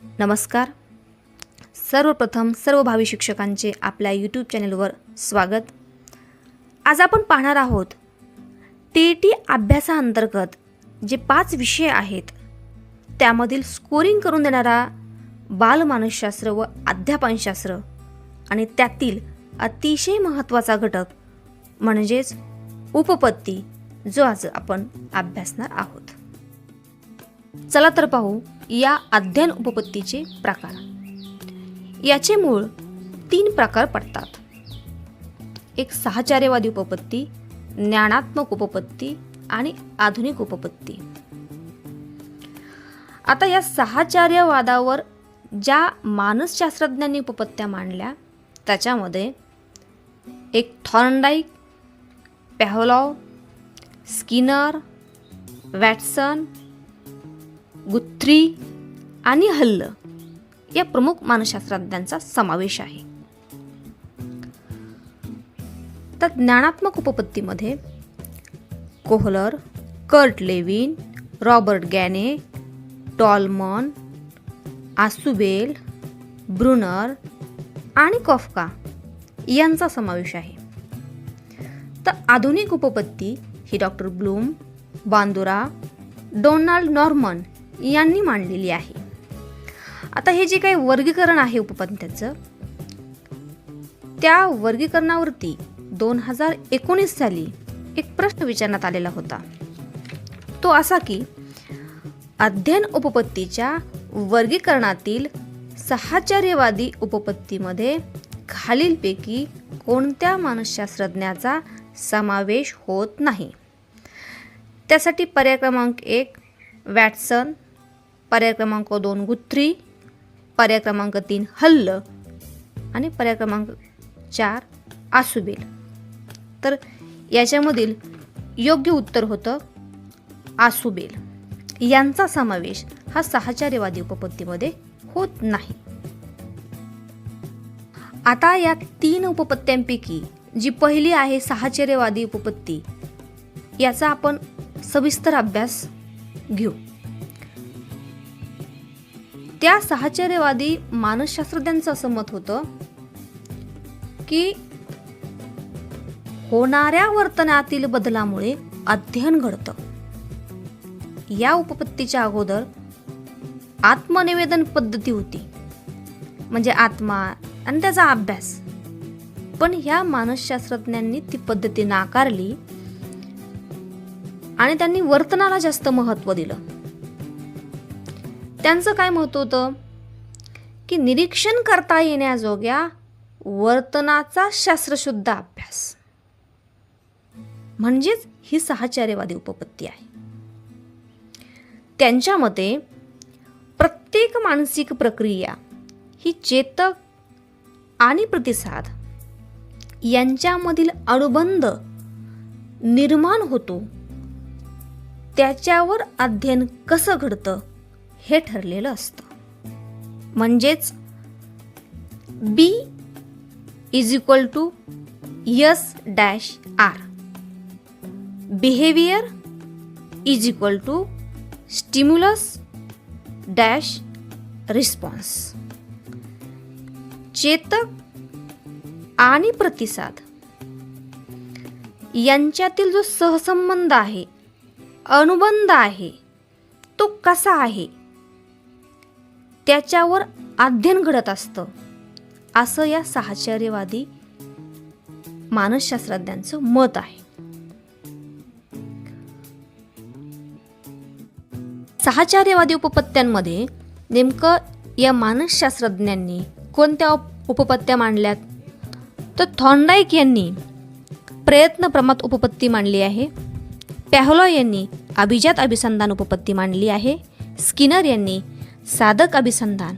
नमस्कार. सर्वप्रथम सर्व भावी शिक्षकांचे आपल्या यूट्यूब चॅनलवर स्वागत. आज आपण पाहणार आहोत टी टी अभ्यासाअंतर्गत जे पाच विषय आहेत त्यामधील स्कोरिंग करून देणारा बालमानसशास्त्र व अध्यापनशास्त्र आणि त्यातील अतिशय महत्त्वाचा घटक म्हणजेच उपपत्ती जो आज आपण अभ्यासणार आहोत. चला तर पाहू या अध्ययन उपपत्तीचे प्रकार. याचे मूळ तीन प्रकार पडतात. एक साहचार्यवादी उपपत्ती ज्ञानात्मक उपपत्ती आणि आधुनिक उपपत्ती. आता या सहाचार्यवादावर ज्या मानसशास्त्रज्ञांनी उपपत्त्या मांडल्या त्याच्यामध्ये एक Thorndike Pavlov Skinner Watson Guthrie आणि हल्ल या प्रमुख मानसशास्त्रज्ञांचा समावेश आहे. तर ज्ञानात्मक उपपत्तीमध्ये Kohler Kurt Lewin Robert Gagne Tolman Ausubel Bruner आणि कॉफका यांचा समावेश आहे. तर आधुनिक उपपत्ती ही doctor Bloom Bandura Donald Norman यांनी मांडलेली आहे. आता हे जे काही वर्गीकरण आहे उपपत्त्याचं त्या वर्गीकरणावरती दोन हजार एकोणीस साली एक प्रश्न विचारण्यात आलेला होता. तो असा की अध्ययन उपपत्तीच्या वर्गीकरणातील सहाचार्यवादी उपपत्तीमध्ये खालीलपैकी कोणत्या मानसशास्त्रज्ञाचा समावेश होत नाही? त्यासाठी पर्याय क्रमांक एक वॅटसन पर्याय क्रमांक दोन गुथ्री पर्याय क्रमांक तीन हल्ल आणि पर्याय क्रमांक चार आसुबेल. तर याच्यामधील योग्य उत्तर होतं आसुबेल. यांचा समावेश हा साहचार्यवादी उपपत्तीमध्ये होत नाही. आता या तीन उपपत्त्यांपैकी जी पहिली आहे साहचर्यवादी उपपत्ती याचा आपण सविस्तर अभ्यास घेऊ. त्या साहचर्यवादी मानसशास्त्रज्ञांचं असं मत होतं की होणाऱ्या वर्तनातील बदलामुळे अध्ययन घडतं. या उपपत्तीच्या अगोदर आत्मनिवेदन पद्धती होती. म्हणजे आत्मा आणि त्याचा अभ्यास. पण ह्या मानसशास्त्रज्ञांनी ती पद्धती नाकारली आणि त्यांनी वर्तनाला जास्त महत्त्व दिलं. त्यांचं काय मत होतं? की निरीक्षण करता येण्याजोग्या वर्तनाचा शास्त्रशुद्ध अभ्यास. म्हणजेच ही सहचार्यवादी उपपत्ती आहे. त्यांच्या मते प्रत्येक मानसिक प्रक्रिया ही चेतक आणि प्रतिसाद यांच्यामधील अनुबंध निर्माण होतो. त्याच्यावर अध्ययन कसं घडतं? हे ठरलेलं असतं. म्हणजेच B is equal to S dash R behaviour is equal to stimulus dash response Chetak आणि प्रतिसाद यांच्यातील जो सहसंबंध आहे अनुबंध आहे तो कसा आहे? त्याच्यावर अध्ययन घडत असतं. असं या साहचर्यवादी मानसशास्त्रज्ञांचं मत आहे. सहाचार्यवादी उपपत्त्यांमध्ये नेमकं या मानसशास्त्रज्ञांनी कोणत्या उपपत्त्या मांडल्यात? तर थॉन्डाईक यांनी प्रयत्न प्रमात उपपत्ती मांडली आहे. पॅहलॉ यांनी अभिजात अभिसंधान उपपत्ती मांडली आहे. स्किनर यांनी साधक अभिसंधान.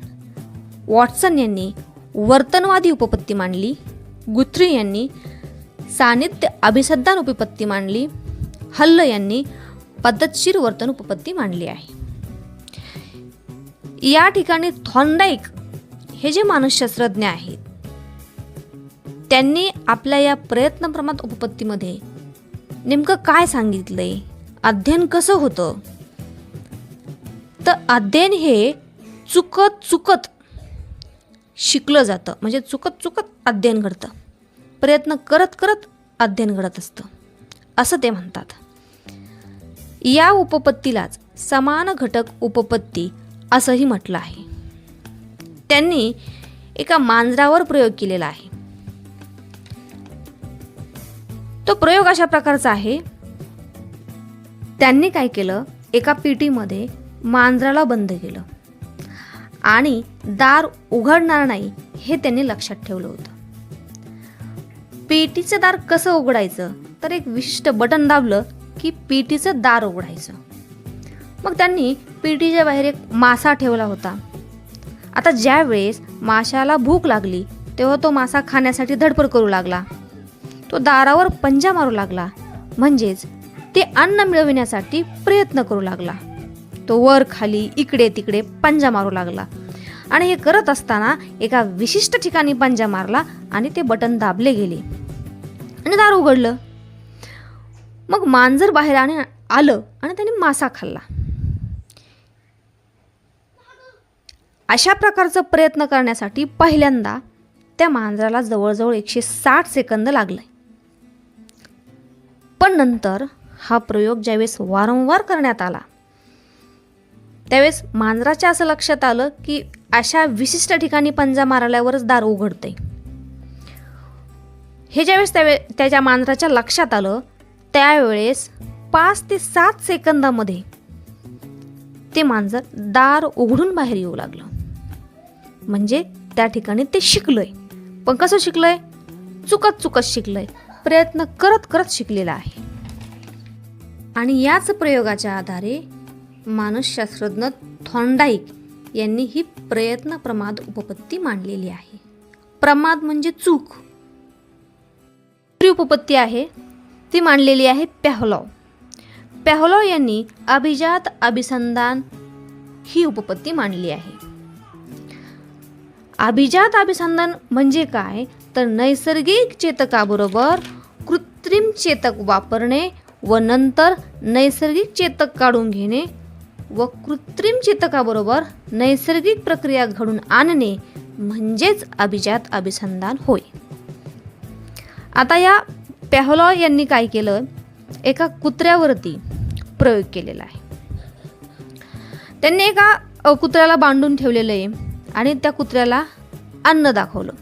वॉटसन यांनी वर्तनवादी उपपत्ती मांडली. गुथ्री यांनी सानिध्य अभिसंधान उपपत्ती मांडली. हल्ल यांनी पद्धतशीर वर्तन उपपत्ती मांडली आहे. या ठिकाणी थॉर्नडाईक हे जे मानसशास्त्रज्ञ आहेत त्यांनी आपल्या या प्रयत्नप्रमात उपपत्तीमध्ये नेमकं काय सांगितलंय? अध्ययन कसं होतं? तर अध्ययन हे चुकत चुकत शिकलं जातं. म्हणजे चुकत चुकत अध्ययन घडतं. प्रयत्न करत करत अध्ययन घडत असतं. असं ते म्हणतात. या उपपत्तीलाच समान घटक उपपत्ती असंही म्हटलं आहे. त्यांनी एका मांजरावर प्रयोग केलेला आहे. तो प्रयोग अशा प्रकारचा आहे. त्यांनी काय केलं? एका पेटीमध्ये मांजराला बंद केलं. आणि दार उघडणार नाही हे त्यांनी लक्षात ठेवलं होतं. पेटीचं दार कसं उघडायचं? तर एक विशिष्ट बटन दाबलं की पेटीचं दार उघडायचं. मग त्यांनी पेटीच्या बाहेर एक मासा ठेवला होता. आता ज्यावेळेस माशाला भूक लागली तेव्हा तो मासा खाण्यासाठी धडपड करू लागला. तो दारावर पंजा मारू लागला. म्हणजेच ते अन्न मिळविण्यासाठी प्रयत्न करू लागला. तो वर खाली इकडे तिकडे पंजा मारू लागला. आणि हे करत असताना एका विशिष्ट ठिकाणी पंजा मारला आणि ते बटन दाबले गेले. आणि दार उघडलं. मग मांजर बाहेर आणि आलं आणि त्याने मासा खाल्ला. अशा प्रकारचा प्रयत्न करण्यासाठी पहिल्यांदा त्या मांजराला जवळजवळ एकशे साठ सेकंद लागले. पण नंतर हा प्रयोग ज्यावेळेस वारंवार करण्यात आला त्यावेळेस मांजराच्या असं लक्षात आलं की अशा विशिष्ट ठिकाणी पंजा मारल्यावरच दार उघडते हे ज्यावेळेस त्यावे त्याच्या मांजराच्या लक्षात आलं त्यावेळेस पाच ते सात सेकंदामध्ये ते मांजर दार उघडून बाहेर येऊ लागलं. म्हणजे त्या ठिकाणी ते शिकलंय. पण कसं शिकलंय? चुकत चुकत शिकलंय. प्रयत्न करत करत शिकलेला आहे. आणि याच प्रयोगाच्या आधारे मानसशास्त्रज्ञ थॉन्डाईक यांनी ही प्रयत्न प्रमाद उपपत्ती मांडलेली आहे. प्रमाद म्हणजे चूक. दुसरी उपपत्ती आहे ती मांडलेली आहे पॅहलॉव पॅहलॉव यांनी अभिजात अभिसंधान ही उपपत्ती मांडली आहे. अभिजात अभिसंधान म्हणजे काय? तर नैसर्गिक चेतकाबरोबर कृत्रिम चेतक वापरणे व नंतर नैसर्गिक चेतक काढून घेणे व कृत्रिम चेतकाबरोबर नैसर्गिक प्रक्रिया घडून आणणे म्हणजेच अभिजात अभिसंधान होय. आता या पॅहलॉ यांनी काय केलं? एका कुत्र्यावरती प्रयोग केलेला आहे. त्यांनी एका कुत्र्याला बांधून ठेवलेलं आहे आणि त्या कुत्र्याला अन्न दाखवलं.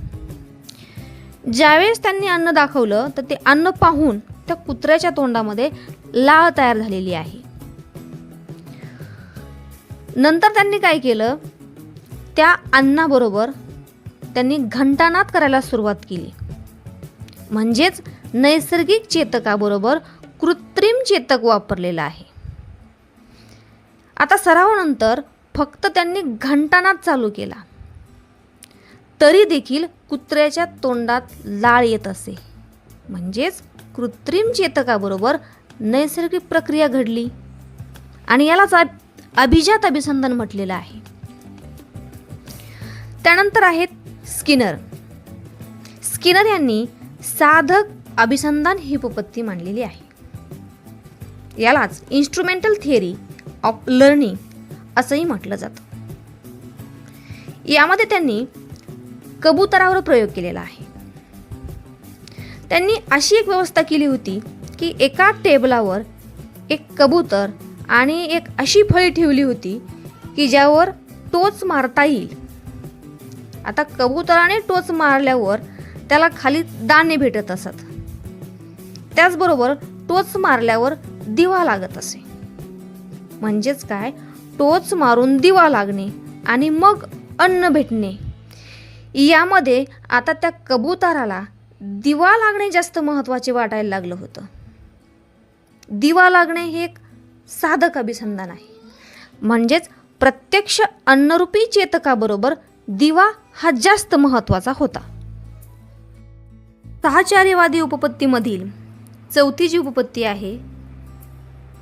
ज्यावेळेस त्यांनी अन्न दाखवलं तर ते अन्न पाहून त्या कुत्र्याच्या तोंडामध्ये लाळ तयार झालेली आहे. नंतर त्यांनी काय केलं? त्या अन्नाबरोबर त्यांनी घंटानाद करायला सुरुवात केली. म्हणजेच नैसर्गिक चेतकाबरोबर कृत्रिम चेतक वापरलेला आहे. आता सरावानंतर फक्त त्यांनी घंटानाद चालू केला. तरी देखील कुत्र्याच्या तोंडात लाळ येत असे. म्हणजेच कृत्रिम चेतकाबरोबर नैसर्गिक प्रक्रिया घडली. आणि यालाच अभिजात अभिसंधान म्हटलेलं आहे. त्यानंतर आहेत स्किनर. स्किनर यांनी साधक अभिसंधान ही उपपत्ती मांडलेली आहे. यालाच इन्स्ट्रुमेंटल थिअरी ऑफ लर्निंग असंही म्हटलं जातं. यामध्ये त्यांनी कबुतरावर प्रयोग केलेला आहे. त्यांनी अशी एक व्यवस्था केली होती की एका टेबलावर एक कबूतर आणि एक अशी फळी ठेवली होती की ज्यावर टोच मारता येईल. आता कबुतराने टोच मारल्यावर त्याला खाली दाणे भेटत असत. त्याचबरोबर टोच मारल्यावर दिवा लागत असे. म्हणजेच काय? टोच मारून दिवा लागणे आणि मग अन्न भेटणे. यामध्ये आता त्या कबुतराला दिवा लागणे जास्त महत्त्वाचे वाटायला लागलं होतं. दिवा लागणे हे एक साधक अभिसंधान आहे. म्हणजेच प्रत्यक्ष अन्नरूपी चेतकाबरोबर दिवा हा जास्त महत्त्वाचा होता. सहाचार्यवादी उपपत्तीमधील चौथी जी उपपत्ती आहे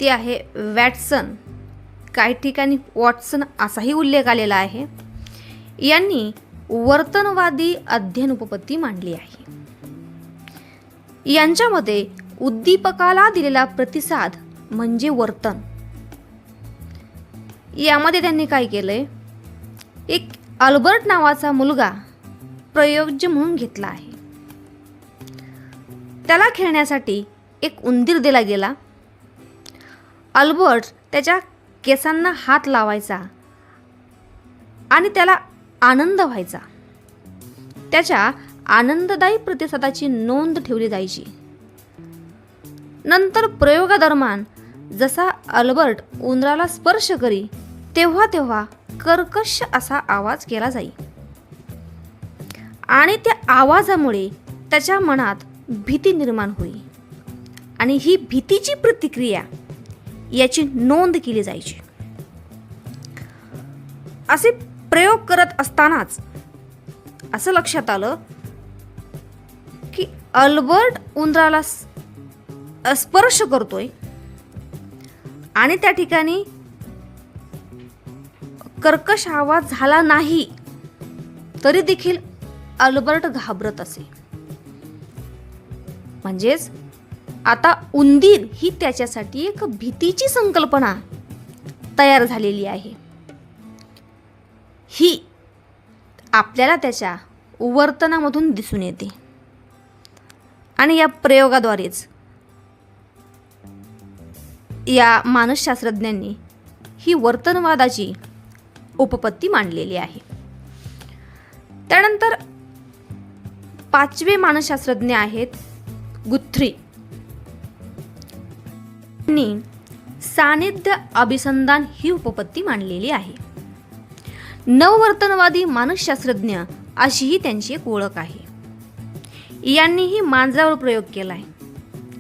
ती आहे वॅटसन. काही ठिकाणी वॉटसन असाही उल्लेख आलेला आहे. यांनी वर्तनवादी अध्ययन उपपत्ती मांडली आहे. यांच्यामध्ये उद्दीपकाला दिलेला प्रतिसाद म्हणजे वर्तन. यामध्ये त्यांनी काय केलंय? एक अल्बर्ट नावाचा मुलगा प्रयोज्य म्हणून घेतला आहे. त्याला खेळण्यासाठी एक उंदीर दिला गेला. अल्बर्ट त्याच्या केसांना हात लावायचा आणि त्याला आनंद व्हायचा. त्याच्या आनंददायी प्रतिसादाची नोंद ठेवली जायची. नंतर प्रयोगादरम्यान जसा अल्बर्ट उंदराला स्पर्श करी तेव्हा तेव्हा कर्कश असा आवाज केला जाई. आणि त्या आवाजामुळे त्याच्या मनात भीती निर्माण होई. आणि ही भीतीची प्रतिक्रिया याची नोंद केली जायची. असे प्रयोग करत असतानाच असं लक्षात आलं की अल्बर्ट उंदराला स्पर्श करतोय आणि त्या ठिकाणी कर्कश आवाज झाला नाही तरी देखील अल्बर्ट घाबरत असे. म्हणजेच आता उंदीर ही त्याच्यासाठी एक भीतीची संकल्पना तयार झालेली आहे. ही आपल्याला त्याच्या वर्तनामधून दिसून येते. आणि या प्रयोगाद्वारेच या मानसशास्त्रज्ञांनी ही वर्तनवादाची उपपत्ती मांडलेली आहे. त्यानंतर पाचवे मानसशास्त्रज्ञ आहेत गुथ्री. यांनी सानिध्य अभिसंधान ही उपपत्ती मांडलेली आहे. नववर्तनवादी मानसशास्त्रज्ञ अशीही त्यांची एक ओळख आहे. यांनीही मांजरावर प्रयोग केला आहे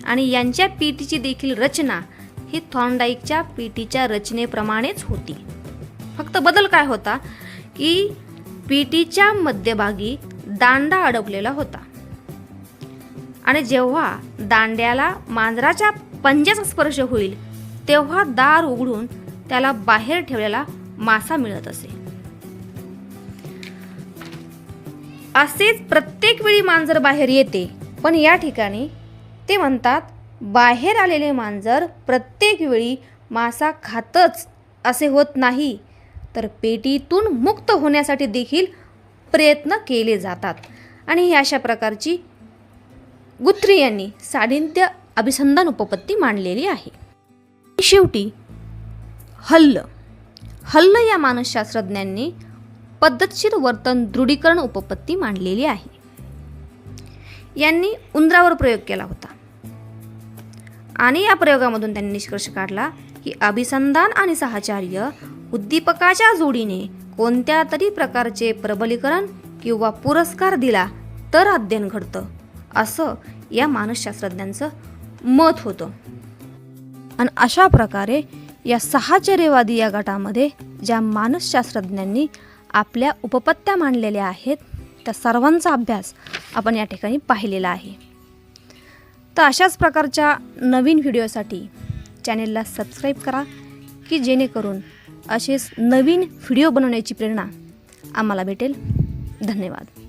आणि यांच्या पीटीची देखील रचना ही थॉर्नडाईकच्या पीटीच्या रचनेप्रमाणेच होती. फक्त बदल काय होता? की पीटीच्या मध्यभागी दांडा अडकलेला होता. आणि जेव्हा दांड्याला मांजराच्या पंजाचा स्पर्श होईल तेव्हा दार उघडून त्याला बाहेर ठेवलेला मासा मिळत असे. असेच प्रत्येक वेळी मांजर बाहेर येते पण या ठिकाणी ते म्हणतात बाहेर आलेले मांजर प्रत्येक वेळी मासा खातच असे होत नाही. तर पेटीतून मुक्त होण्यासाठी देखील प्रयत्न केले जातात. आणि अशा प्रकारची गुथ्री यांनी साडिंत्य अभिसंधान उपपत्ती मांडलेली आहे. शेवटी हल्ल. हल्ल या मानसशास्त्रज्ञांनी पद्धतशीर वर्तन दृढीकरण उपपत्ती मांडलेली आहे. यांनी उंदरावर प्रयोग केला होता. आणि या प्रयोगामधून त्यांनी निष्कर्ष काढला की अभिसंधान आणि साहचर्य उद्दीपकाच्या जोडीने कोणत्या तरी प्रकारचे प्रबलीकरण किंवा पुरस्कार दिला तर अध्ययन घडतं असं या मानसशास्त्रज्ञांचं मत होतं. आणि अशा प्रकारे या सहाचर्यवादी या गटामध्ये ज्या मानसशास्त्रज्ञांनी आपल्या उपपत्त्या मांडलेल्या आहेत त्या सर्वांचा अभ्यास आपण या ठिकाणी पाहिलेला आहे. तर अशाच प्रकारच्या नवीन व्हिडिओसाठी चॅनेलला सबस्क्राईब करा की जेणेकरून असेच नवीन व्हिडिओ बनवण्याची प्रेरणा आम्हाला भेटेल. धन्यवाद.